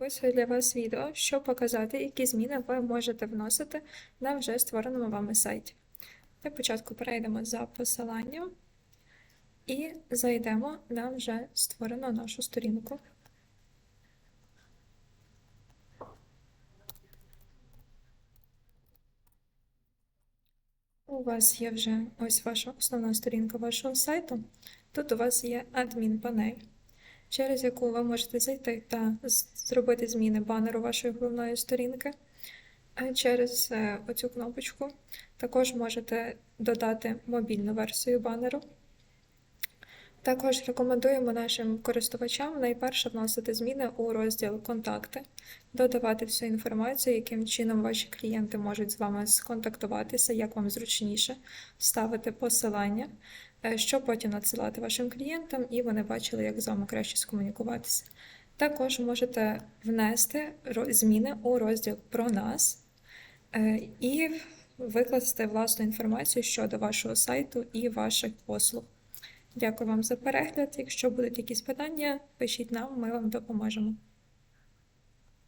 Записую для вас відео, щоб показати, які зміни ви можете вносити на вже створеному вами сайті. Для початку перейдемо за посиланням і зайдемо на вже створену нашу сторінку. У вас є вже ось ваша основна сторінка вашого сайту. Тут у вас є адмін-панель, через яку ви можете зайти та зробити зміни банеру вашої головної сторінки. Через е, оцю кнопочку також можете додати мобільну версію банеру. Також рекомендуємо нашим користувачам найперше вносити зміни у розділ Контакти, додавати всю інформацію, яким чином ваші клієнти можуть з вами сконтактуватися, як вам зручніше, ставити посилання, е, щоб потім надсилати вашим клієнтам, і вони бачили, як з вами краще скомунікуватися. Також можете внести зміни у розділ про нас е, і викласти власну інформацію щодо вашого сайту і ваших послуг. Дякую вам за перегляд. Якщо будуть якісь питання, пишіть нам, ми вам допоможемо.